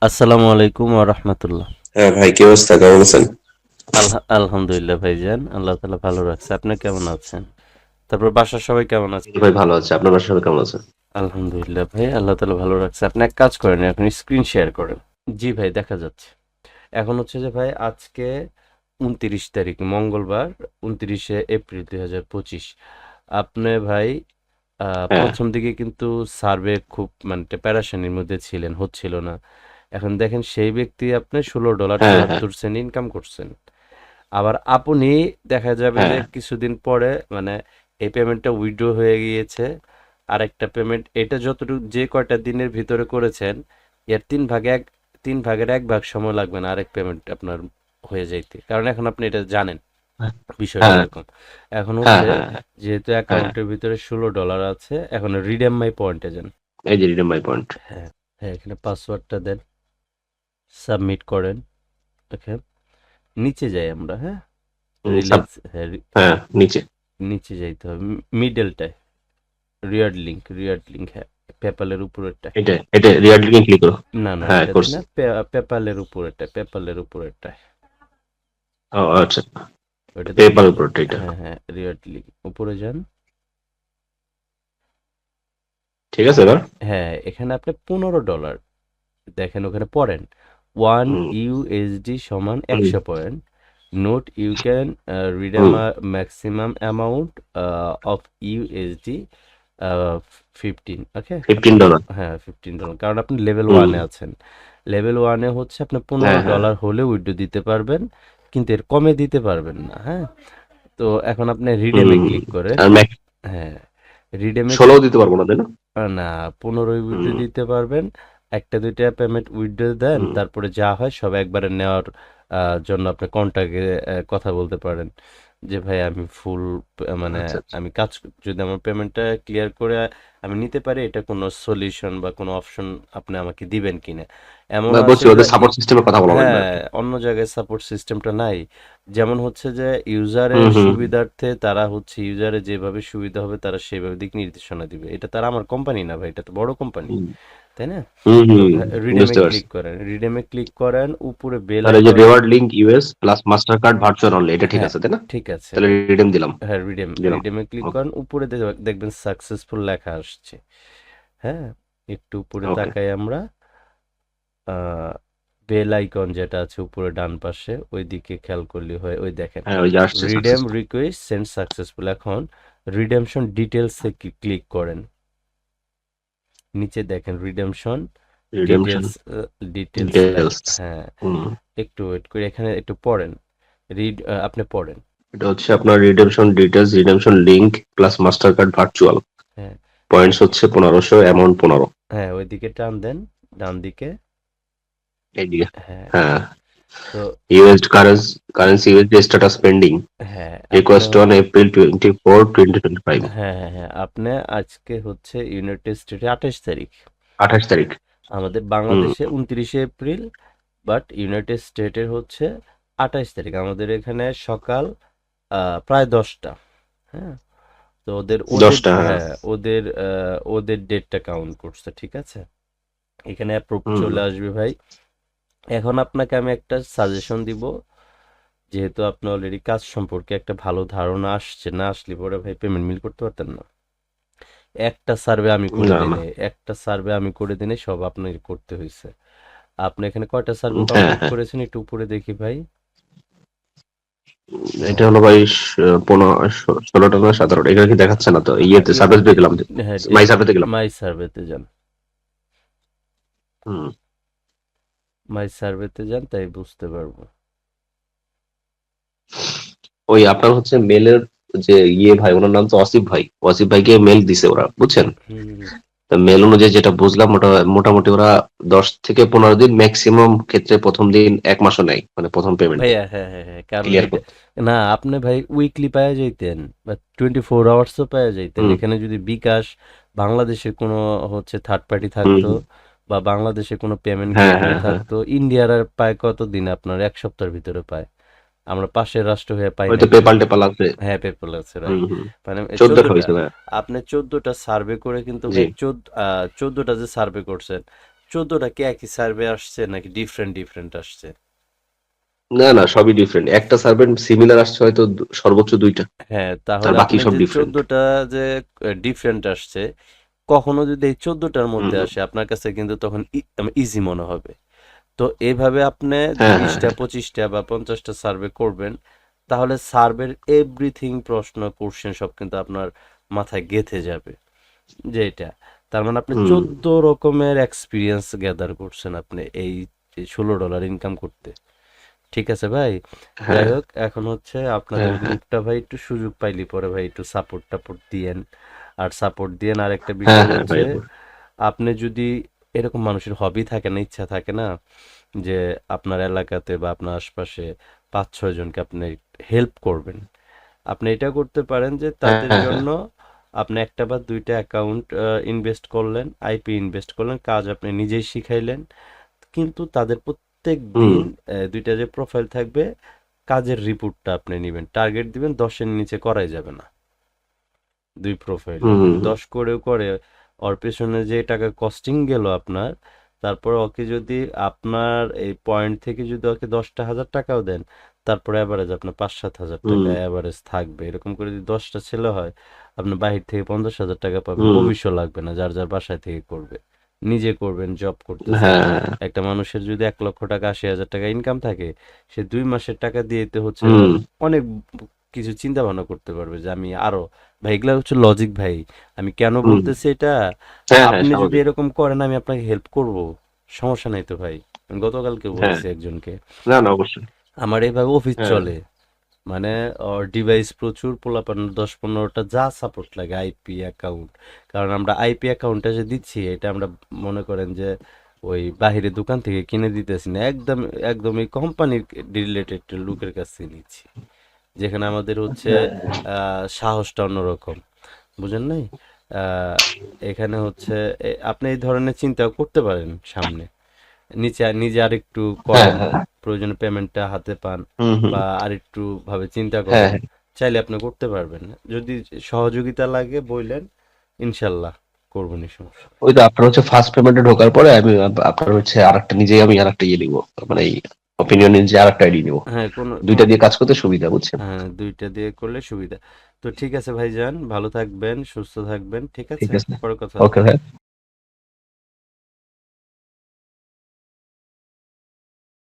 আসসালামু আলাইকুম ওয়া রাহমাতুল্লাহ। হ্যাঁ ভাই কি অবস্থা? কেমন আছেন? আলহা- আলহামদুলিল্লাহ ভাইজান আল্লাহ তাআলা ভালো রাখছে। আপনি কেমন আছেন? তারপর বাসার সবাই কেমন আছে? ভাই ভালো আছে। আপনার বাসার সবাই কেমন আছে আলহামদুলিল্লাহ ভাই আল্লাহ তাআলা ভালো রাখছে। আপনি এক কাজ করেন এখন স্ক্রিন শেয়ার করেন। জি ভাই দেখা যাচ্ছে। এখন হচ্ছে যে ভাই আজকে উনত্রিশ তারিখ মঙ্গলবার উনত্রিশে এপ্রিল দুই হাজার পঁচিশ। আপনি ভাই আহ, হ্যাঁ। প্রথম দিকে কিন্তু সার্ভে খুব মানে প্যারাশানির মধ্যে ছিলেন হচ্ছিল না। এখন দেখেন সেই ব্যক্তি আপনি ষোলো ডলার। চুয়াত্তর সেন্ট ইনকাম করছেন আবার আপনি দেখা যাবে যে হ্যাঁ। কিছুদিন পরে মানে এই পেমেন্টটা উইথড্র হয়ে গিয়েছে আর একটা পেমেন্ট এটা যতটুকু যে কয়টা দিনের ভিতরে করেছেন এর তিন ভাগে এক তিন ভাগের এক ভাগ সময় লাগবে না আরেক পেমেন্ট আপনার হয়ে যাইতে কারণ এখন আপনি এটা জানেন হ্যাঁ। বিষয়টা হ্যাঁ। এরকম এখন হচ্ছে। যেহেতু অ্যাকাউন্টের ভিতরে ষোলো ডলার আছে এখন রিডেম মাই পয়েন্টে যান এই যে রিডেম মাই পয়েন্ট হ্যাঁ হ্যাঁ এখানে পাসওয়ার্ডটা দেন সাবমিট করেন। ওকে নিচে যাই আমরা হ্যাঁ? হ্যাঁ হ্যাঁ নিচে। নিচে যাইতে হবে। মিডলটায় রিয়ার্ড লিঙ্ক রিয়ার্ড লিঙ্ক হ্যাঁ পেপালের উপরেরটা এটা এটা রিয়ার্ড লিঙ্কে ক্লিক করো। না না হ্যাঁ, করছি। পেপালের উপরেরটা পেপালের উপরেরটা ও আচ্ছা। ওইটাতে পেপার উপর এটা। হ্যাঁ হ্যাঁ রিয়ার্ড লিঙ্ক উপরে যান। ঠিক আছে এবার? হ্যাঁ এখানে আপনি পনেরো ডলার দেখেন ওখানে পড়েন। ওয়ান। ইউএসডি সমান একশো point. Note you can redeem maximum amount of USD fifteen okay fifteen dollar হ্যাঁ ফিফটিন ডলার কারণ আপনি লেভেল ওয়ানে আছেন। লেভেল ওয়ানে হচ্ছে আপনি পনেরো। ডলার হলে উইড্রো দিতে পারবেন কিন্তু এর কমে দিতে পারবেন না হ্যাঁ? তো এখন আপনি রিডেমে ক্লিক করে হ্যাঁ রিডেমে ষোলো দিতে পারব না তাই না? না পনেরোই উইথড্র দিতে পারবেন। একটা দুইটা পেমেন্ট উইথড্র দেন তারপরে যা হয় সব একবারে নেওয়ার জন্য আপনি কন্ট্যাক্টে কথা বলতে পারেন। যে ভাই আমি ফুল মানে আচ্ছা, আচ্ছা। আমি কাজ যদি আমার পেমেন্টটা ক্লিয়ার করে আমি নিতে পারি এটা কোনো সলিউশন বা কোনো অপশন আপনি আমাকে দিবেন কিনা? এমন বলছি ওদের সাপোর্ট সিস্টেমের কথা বলা হ্যাঁ অন্য জায়গায় সাপোর্ট সিস্টেমটা নাই। যেমন হচ্ছে যে ইউজারের। সুবিধার্থে তারা হচ্ছে ইউজারের যেভাবে সুবিধা হবে তারা সেভাবে দিক নির্দেশনা দিবে। এটা তারা আমার কোম্পানি না ভাই এটা তো বড় কোম্পানি। তাই না? রিডেমে ক্লিক করেন রিডেমে ক্লিক করেন উপরে বেল তাহলে যে reward link US plus virtual only এটা ঠিক হ্যাঁ। আছে তাই না? ঠিক আছে। তাহলে রিডেম দিলাম। হ্যাঁ রিডেম রিডেমে ক্লিক করেন উপরে দেখবেন সাকসেসফুল লেখা আসছে। হ্যাঁ একটু উপরে. তাকাই আমরা। বেল আইকন যেটা আছে উপরে ডান পাশে ওই দিকে খেয়াল করলে হয় ওই দেখেন। হ্যাঁ রিডেম। রিকোয়েস্ট সেন্ড সাকসেসফুল এখন রিডেমশন ডিটেলসে ক্লিক করেন। নিচে দেখেন রিডেমশন ডিটেলস ডিটেলস হ্যাঁ। একটু ওয়েট করে এখানে একটু পড়েন। রিড আপনি পড়েন। এটা হচ্ছে আপনার redemption details redemption link plus master card virtual হ্যাঁ। পয়েন্টস হচ্ছে পনেরোশো অ্যামাউন্ট পনেরো। হ্যাঁ ওইদিকে টান দেন ডান দিকে। এইদিকে। হ্যাঁ। হ্যাঁ। US currency currency USD status pending হ্যাঁ request on April twenty four twenty twenty five হ্যাঁ হ্যাঁ হ্যাঁ আপনি আজকে হচ্ছে ইউনাইটেড স্টেটে আঠাশ তারিখ। আঠাশ তারিখ। আমাদের বাংলাদেশে উনত্রিশে এপ্রিল বাট ইউনাইটেড স্টেটের হচ্ছে আঠাশ তারিখ। আমাদের এখানে সকাল প্রায় দশটা। হ্যাঁ তো ওদের ওদের- হ্যাঁ। হ্যাঁ ওদের ডেটটা কাউন্ট করছে ঠিক আছে? এখানে অ্যাপ্রুভ চলে আসবে ভাই। এখন আপনাকে আমি একটা সাজেশন দিব যেহেতু আপনি অলরেডি কাজ সম্পর্কে একটা ভালো ধারণা আসছে না আসলে পরে ভাই পেমেন্ট মিল করতে পারতেন না। একটা সার্ভে আমি করে। দিনে একটা সার্ভে আমি করে দিনে সব আপনার করতে হয়েছে আপনি এখানে কয়টা সার্ভে হ্যাঁ, কমপ্লিট হ্যাঁ। করেছেন একটু উপরে দেখি ভাই। এটা হলো ভাই পনেরো ষোলোটা না সতেরোটা এখানে কি দেখাচ্ছে না তো? ইয়েতে সার্ভিস দিয়ে গেলাম হ্যাঁ মাই সার্ভিসে গেলাম। মাই সার্ভেতে যান। হুম। মাই সার্ভেতে যান তাই বুঝতে পারব। ওই আপনার হচ্ছে মেলের যে ইয়ে ভাই ওনার নাম তো অসিফ ভাই। অসিফ ভাইকে মেল দিছে ওরা বুঝছেন? মেল অনুযায়ী যেটা বুঝলাম ওটা মোটামুটি ওরা দশ থেকে পনেরো দিন ম্যাক্সিমাম ক্ষেত্রে প্রথম দিন এক মাসও নেয় মানে প্রথম পেমেন্ট হ্যাঁ হ্যাঁ হ্যাঁ কারণ না আপনি ভাই উইকলি পাওয়া যাইতেন বা টোয়েন্টি ফোর আওয়ার্সও পাওয়া যাইতেন। এখানে যদি বিকাশ বাংলাদেশের কোনো হচ্ছে থার্ড পার্টি থাকতো বা বাংলাদেশে কোনো পেমেন্ট হ্যাঁ, হ্যাঁ, হ্যাঁ। থাকতো ইন্ডিয়ার আর পায় কত দিন আপনার? এক সপ্তাহের ভিতরে পায়। আমরা পাশের রাষ্ট্র হয়ে পাই না পেপাল টেপাল আছে। হ্যাঁ পেপাল আছে right? হুম, হুম। মানে চোদ্দটা হয়েছে আপনি চোদ্দটা সার্ভে করে কিন্তু জি। চোদ্দ চোদ্দটা যে সার্ভে করছেন চোদ্দটা কি একই সার্ভে আসছে নাকি ডিফারেন্ট ডিফারেন্ট আসছে? না না সবই ডিফারেন্ট একটা সার্ভে সিমিলার আসছে হয়তো দু- সর্বোচ্চ দুইটা। হ্যাঁ আর তাহলে বাকি আপনি সব যে ডিফারেন্ট চোদ্দটা যে ডিফারেন্ট আসছে কখনো যদি এই চোদ্দটার মধ্যে আসে আপনার কাছে কিন্তু তখন ইজি মনে হবে। তো এইভাবে আপনি হ্যাঁ হ্যাঁ বিশটা পঁচিশটা বা পঞ্চাশটা সার্ভে করবেন তাহলে সার্ভের এভরিথিং প্রশ্ন কোশ্চেন সব কিন্তু আপনার মাথায় গেঁথে যাবে যে এটা। তার মানে আপনি চোদ্দ রকমের এক্সপিরিয়েন্স গ্যাদার করছেন আপনি এই ষোলো ডলার ইনকাম করতে। ঠিক আছে ভাই? যাই হ্যাঁ হোক এখন হচ্ছে আপনাদের হ্যাঁ হ্যাঁ। গ্রুপটা ভাই একটু সুযোগ পাইলি পরে ভাই একটু সাপোর্ট টাপোর্ট দিয়েন। আর সাপোর্ট দিয়েন আর একটা হ্যাঁ বিষয় হ্যাঁ হচ্ছে ভাই আপনি যদি এরকম মানুষের হবি থাকে না ইচ্ছা থাকে না যে আপনার এলাকাতে বা আপনার আশপাশে পাঁচ ছয় জনকে আপনি হেল্প করবেন আপনি এটা করতে পারেন যে হ্যাঁ তাদের হ্যাঁ জন্য আপনি একটা বা দুইটা অ্যাকাউন্ট ইনভেস্ট করলেন আইপি ইনভেস্ট করলেন কাজ আপনি নিজেই শিখাইলেন কিন্তু তাদের প্রত্যেক দিন দুইটা যে প্রোফাইল থাকবে কাজের রিপোর্টটা আপনি নেবেন টার্গেট দিবেন দশের নিচে করাই যাবে না। দুই প্রোফাইলে দশ করেও করে ওর পেছনে যে টাকা কস্টিং গেল আপনার তারপর ওকে যদি আপনার এই পয়েন্ট থেকে যদি ওকে দশটা হাজার টাকাও দেন তারপরে অ্যাভারেজ আপনার পাঁচ সাত হাজার টাকা অ্যাভারেজ থাকবে। এরকম করে যদি দশটা ছেলে হয় আপনি বাহির থেকে পঞ্চাশ হাজার টাকা পাবেন। হুম। ভবিষ্যৎ লাগবে না যার যার বাসায় থেকে করবে। নিজে করবেন জব করতেছেন হ্যাঁ একটা মানুষের যদি এক লক্ষ টাকা আশি হাজার টাকা ইনকাম থাকে সে দুই মাসের টাকা দিয়ে হচ্ছে অনেক কিছু চিন্তা ভাবনা করতে পারবে যে আমি আরও ভাই এগুলা হচ্ছে লজিক ভাই। আমি কেন বলতেছি এটা? হ্যাঁ হ্যাঁ আপনি যদি এরকম করেন আমি আপনাকে হেল্প করব। সমস্যা নাই তো ভাই। গতকালকে হ্যাঁ। বলেছি একজনকে। না না অবশ্যই। আমার এইভাবে অফিস চলে। মানে ডিভাইস প্রচুর পোলাপান দশ পনেরোটা যা সাপোর্ট লাগে আইপি অ্যাকাউন্ট কারণ আমরা আইপি অ্যাকাউন্টটা যে দিচ্ছি এটা আমরা মনে করেন যে ওই বাহিরে দোকান থেকে কিনে দিতেছি না। একদম একদম এই কোম্পানির রিলেটেড লোকের কাছ নিচ্ছি। যেখানে আমাদের হচ্ছে আহ, সাহসটা অন্যরকম। বুঝেন নাই? এখানে হচ্ছে আপনি এই ধরনের চিন্তা করতে পারেন সামনে। নিচে নিজে আরেকটু হ্যাঁ করেন হ্যাঁ প্রয়োজনে পেমেন্টটা হাতে পান বা আরেকটু ভাবে চিন্তা হ্যাঁ করেন। হ্যাঁ। চাইলে আপনি করতে পারবেন। যদি সহযোগিতা লাগে বললেন ইনশাল্লাহ করবেন এই সমস্যা ওই তো আপনার হচ্ছে ফার্স্ট পেমেন্টে ঢোকার পরে আমি আপনার হচ্ছে আরেকটা নিজেই আমি আরেকটা ইয়ে নিবো। মানে অপিনিয়ন যে আরেকটা আইডি নিবো। হ্যাঁ কোনো দুইটা দিয়ে কাজ করতে সুবিধা বুঝছেন? হ্যাঁ দুইটা দিয়ে করলে সুবিধা। তো ঠিক আছে ভাইজান ভালো থাকবেন সুস্থ থাকবেন ঠিক আছে? পরে কথা ওকে ভাই